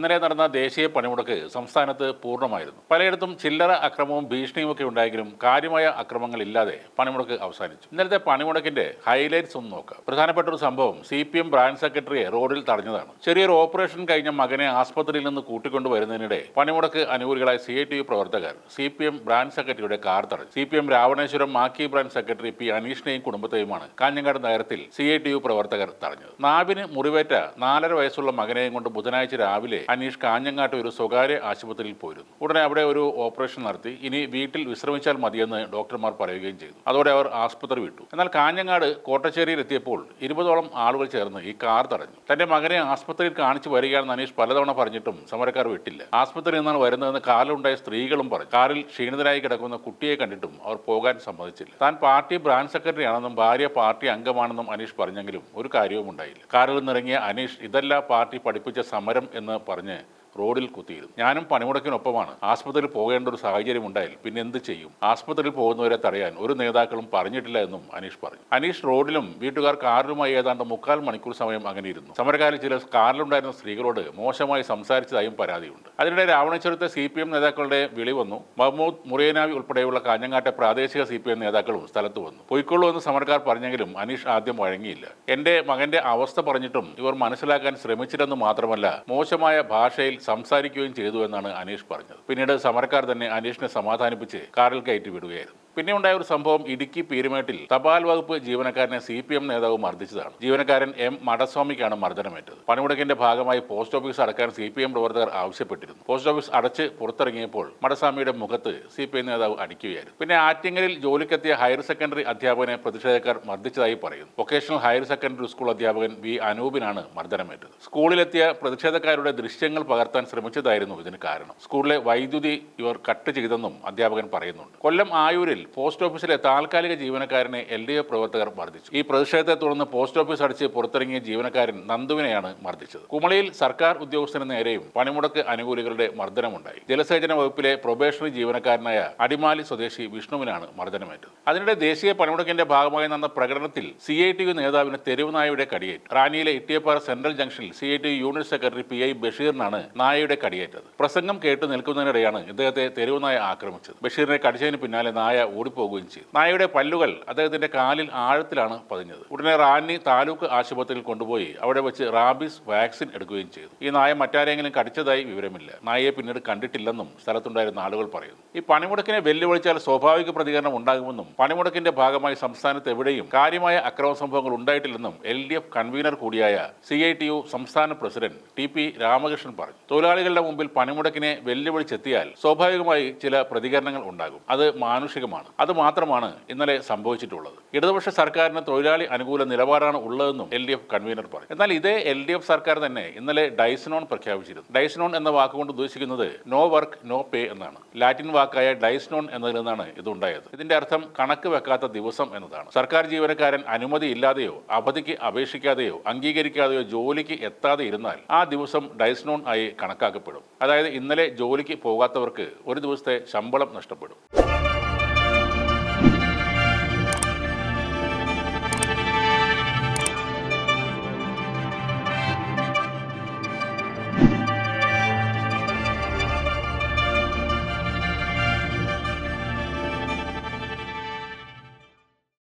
ഇന്നലെ നടന്ന ദേശീയ പണിമുടക്ക് സംസ്ഥാനത്ത് പൂർണമായിരുന്നു. പലയിടത്തും ചില്ലറ അക്രമവും ഭീഷണിയും ഒക്കെ ഉണ്ടായെങ്കിലും കാര്യമായ അക്രമങ്ങൾ ഇല്ലാതെ പണിമുടക്ക് അവസാനിച്ചു. ഇന്നലത്തെ പണിമുടക്കിന്റെ ഹൈലൈറ്റ്സ് ഒന്ന് നോക്കാം. പ്രധാനപ്പെട്ട ഒരു സംഭവം സി പി എം ബ്രാഞ്ച് സെക്രട്ടറിയെ റോഡിൽ തടഞ്ഞതാണ്. ചെറിയൊരു ഓപ്പറേഷൻ കഴിഞ്ഞ മകനെ ആസ്പത്രിയിൽ നിന്ന് കൂട്ടിക്കൊണ്ടുവരുന്നതിനിടെ പണിമുടക്ക് അനുകൂലികളായ സി ഐ ടി പ്രവർത്തകർ സി പി എം ബ്രാഞ്ച് സെക്രട്ടറിയുടെ കാർ തടഞ്ഞു. C P M Ravaneswaram Makki branch secretary P അനീഷിനെയും കുടുംബത്തെയുമാണ് കാഞ്ഞങ്ങാട് നഗരത്തിൽ സി ഐ ടി യു പ്രവർത്തകർ തടഞ്ഞത്. നാവിന് മുറിവേറ്റ നാലര വയസ്സുള്ള മകനെയും കൊണ്ട് ബുധനാഴ്ച രാവിലെ അനീഷ് കാഞ്ഞങ്ങാട്ട് ഒരു സ്വകാര്യ ആശുപത്രിയിൽ പോയിരുന്നു. ഉടനെ അവിടെ ഒരു ഓപ്പറേഷൻ നടത്തി. ഇനി വീട്ടിൽ വിശ്രമിച്ചാൽ മതിയെന്ന് ഡോക്ടർമാർ പറയുകയും ചെയ്തു. അതോടെ അവർ ആശുപത്രി വിട്ടു. എന്നാൽ കാഞ്ഞങ്ങാട് കോട്ടശ്ശേരിയിൽ എത്തിയപ്പോൾ ഇരുപതോളം ആളുകൾ ചേർന്ന് ഈ കാർ തടഞ്ഞു. തന്റെ മകനെ ആശുപത്രിയിൽ കാണിച്ചു വരികയാണെന്ന് അനീഷ് പലതവണ പറഞ്ഞിട്ടും സമരക്കാർ വിട്ടില്ല. ആസ്പത്രിയിൽ നിന്നാണ് വരുന്നതെന്ന് കാലുണ്ടായ സ്ത്രീകളും പറഞ്ഞു. കാറിൽ ക്ഷീണിതരായി കിടക്കുന്ന കുട്ടിയെ കണ്ടിട്ടും അവർ പോകാൻ സമ്മതിച്ചില്ല. താൻ പാർട്ടി ബ്രാഞ്ച് സെക്രട്ടറി ആണെന്നും ഭാര്യ പാർട്ടി അംഗമാണെന്നും അനീഷ് പറഞ്ഞെങ്കിലും ഒരു കാര്യവും ഉണ്ടായില്ല കാറിൽ നിന്നിറങ്ങിയ അനീഷ് ഇതല്ല പാർട്ടി പഠിപ്പിച്ച സമരം എന്ന് പറഞ്ഞ്. 바로 네 റോഡിൽ കുത്തിയിരുന്നു ഞാനും പണിമുടക്കിനൊപ്പമാണ്. ആസ്പത്രിയിൽ പോകേണ്ട ഒരു സാഹചര്യം ഉണ്ടായാൽ പിന്നെ എന്ത് ചെയ്യും? ആസ്പത്രിയിൽ പോകുന്നവരെ തടയാൻ ഒരു നേതാക്കളും പറഞ്ഞിട്ടില്ല എന്നും അനീഷ് പറഞ്ഞു. അനീഷ് റോഡിലും വീട്ടുകാർ കാറിലുമായി ഏതാണ്ട് മുക്കാൽ മണിക്കൂർ സമയം അങ്ങനെ ഇരുന്നു. സമരക്കാരിൽ ചില കാറിലുണ്ടായിരുന്ന സ്ത്രീകളോട് മോശമായി സംസാരിച്ചതായും പരാതിയുണ്ട്. അതിനിടെ രാവണേശ്വരത്തെ സി പി എം നേതാക്കളുടെ വിളി വന്നു. മഹ്മൂദ് മുറിയനാവി ഉൾപ്പെടെയുള്ള കാഞ്ഞങ്ങാട്ടെ പ്രാദേശിക സി പി എം നേതാക്കളും സ്ഥലത്ത് വന്നു. പൊയ്ക്കൊള്ളൂ എന്ന് സമരക്കാർ പറഞ്ഞെങ്കിലും അനീഷ് ആദ്യം വഴങ്ങിയില്ല. എന്റെ മകന്റെ അവസ്ഥ പറഞ്ഞിട്ടും ഇവർ മനസ്സിലാക്കാൻ ശ്രമിച്ചില്ലെന്ന് മാത്രമല്ല മോശമായ ഭാഷയിൽ സംസാരിക്കുകയും ചെയ്തു എന്നാണ് അനീഷ് പറഞ്ഞത്. പിന്നീട് സമരക്കാർ തന്നെ അനീഷിനെ സമാധാനിപ്പിച്ച് കാറിൽ കയറ്റി വിടുകയായിരുന്നു. പിന്നെ ഉണ്ടായ ഒരു സംഭവം ഇടുക്കി പീരുമേട്ടിൽ തപാൽ വകുപ്പ് ജീവനക്കാരനെ സി പി എം നേതാവ് മർദ്ദിച്ചതാണ്. ജീവനക്കാരൻ എം. മടസ്വാമിക്കാണ് മർദ്ദനമേറ്റത്. പണിമുടക്കിന്റെ ഭാഗമായി പോസ്റ്റ് ഓഫീസ് അടക്കാൻ സി പി എം പ്രവർത്തകർ ആവശ്യപ്പെട്ടിരുന്നു. പോസ്റ്റ് ഓഫീസ് അടച്ച് പുറത്തിറങ്ങിയപ്പോൾ മടസ്വാമിയുടെ മുഖത്ത് സി പി എം നേതാവ് അടിക്കുകയായിരുന്നു. പിന്നെ ആറ്റിങ്ങലിൽ ജോലിക്കെത്തിയ ഹയർ സെക്കൻഡറി അധ്യാപകനെ പ്രതിഷേധക്കാർ മർദ്ദിച്ചതായി പറയുന്നു. വൊക്കേഷണൽ ഹയർ സെക്കൻഡറി സ്കൂൾ അധ്യാപകൻ വി. അനൂപിനാണ് മർദ്ദനമേറ്റത്. സ്കൂളിലെത്തിയ പ്രതിഷേധക്കാരുടെ ദൃശ്യങ്ങൾ പകർത്താൻ ശ്രമിച്ചതായിരുന്നു ഇതിന് കാരണം. സ്കൂളിലെ വൈദ്യുതി ഇവർ കട്ട് ചെയ്തെന്നും അധ്യാപകൻ പറയുന്നുണ്ട്. കൊല്ലം ആയൂരിൽ പോസ്റ്റ് ഓഫീസിലെ താൽക്കാലിക ജീവനക്കാരനെ എൽ ഡി എഫ് പ്രവർത്തകർ മർദ്ദിച്ചു. ഈ പ്രതിഷേധത്തെ തുടർന്ന് പോസ്റ്റ് ഓഫീസ് അടിച്ച് പുറത്തിറങ്ങിയ ജീവനക്കാരൻ നന്ദുവിനെയാണ് മർദ്ദിച്ചത്. കുമളിയിൽ സർക്കാർ ഉദ്യോഗസ്ഥന് നേരെയും പണിമുടക്ക് അനുകൂലികളുടെ മർദ്ദനമുണ്ടായി. ജലസേചന വകുപ്പിലെ പ്രൊബേഷണറി ജീവനക്കാരനായ അടിമാലി സ്വദേശി വിഷ്ണുവിനാണ് മർദ്ദനമേറ്റത്. അതിനിടെ ദേശീയ പണിമുടക്കിന്റെ ഭാഗമായി നടന്ന പ്രകടനത്തിൽ സി ഐ ടി യു നേതാവിന് തെരുവുനായയുടെ കടിയേറ്റ്. റാന്നിയിലെ ഇട്ടിയപ്പാറ സെൻട്രൽ ജംഗ്ഷനിൽ C I T U unit secretary P I ബഷീറിനാണ് നായയുടെ കടിയേറ്റത്. പ്രസംഗം കേട്ട് നിൽക്കുന്നതിനിടെയാണ് ഇദ്ദേഹത്തെ തെരുവുനായ ആക്രമിച്ചത്. ബഷീറിനെ കടിച്ചതിന് പിന്നാലെ നായ ഓടിപ്പോവുകയും ചെയ്തു നായയുടെ പല്ലുകൾ അദ്ദേഹത്തിന്റെ കാലിൽ ആഴത്തിലാണ് പതിഞ്ഞത്. ഉടനെ റാന്നി താലൂക്ക് ആശുപത്രിയിൽ കൊണ്ടുപോയി അവിടെ വെച്ച് റാബിസ് വാക്സിൻ എടുക്കുകയും ചെയ്തു. ഈ നായ മറ്റാരെങ്കിലും കടിച്ചതായി വിവരമില്ല. നായയെ പിന്നീട് കണ്ടിട്ടില്ലെന്നും സ്ഥലത്തുണ്ടായിരുന്ന ആളുകൾ പറയുന്നു. ഈ പണിമുടക്കിനെ വെല്ലുവിളിച്ചാൽ സ്വാഭാവിക പ്രതികരണം ഉണ്ടാകുമെന്നും പണിമുടക്കിന്റെ ഭാഗമായി സംസ്ഥാനത്ത് എവിടെയും കാര്യമായ അക്രമ സംഭവങ്ങൾ ഉണ്ടായിട്ടില്ലെന്നും എൽ ഡി എഫ് കൺവീനർ കൂടിയായ സി ഐ ടി യു സംസ്ഥാന പ്രസിഡന്റ് ടി പി രാമകൃഷ്ണൻ പറഞ്ഞു. തൊഴിലാളികളുടെ മുമ്പിൽ പണിമുടക്കിനെ വെല്ലുവിളിച്ചെത്തിയാൽ സ്വാഭാവികമായി ചില പ്രതികരണങ്ങൾ ഉണ്ടാകും. അത് മാനുഷികമാണ്. അത് മാത്രമാണ് ഇന്നലെ സംഭവിച്ചിട്ടുള്ളത്. ഇടതുപക്ഷ സർക്കാരിന് തൊഴിലാളി അനുകൂല നിലപാടാണ് ഉള്ളതെന്നും എൽ ഡി എഫ് കൺവീനർ പറഞ്ഞു. എന്നാൽ ഇതേ എൽ ഡി എഫ് സർക്കാർ തന്നെ ഇന്നലെ ഡൈസ്നോൺ പ്രഖ്യാപിച്ചിരുന്നു. ഡൈസ്നോൺ എന്ന വാക്കുകൊണ്ട് ഉദ്ദേശിക്കുന്നത് നോ വർക്ക് നോ പേ എന്നാണ്. ലാറ്റിൻ വാക്കായ ഡൈസ്നോൺ എന്നതിൽ നിന്നാണ് ഇതുണ്ടായത് ഇതിന്റെ അർത്ഥം കണക്ക് വെക്കാത്ത ദിവസം എന്നതാണ്. സർക്കാർ ജീവനക്കാരൻ അനുമതി ഇല്ലാതെയോ അവധിക്ക് അപേക്ഷിക്കാതെയോ അംഗീകരിക്കാതെയോ ജോലിക്ക് എത്താതെ ഇരുന്നാൽ ആ ദിവസം ഡൈസ്നോൺ ആയി കണക്കാക്കപ്പെടും. അതായത് ഇന്നലെ ജോലിക്ക് പോകാത്തവർക്ക് ഒരു ദിവസത്തെ ശമ്പളം നഷ്ടപ്പെടും.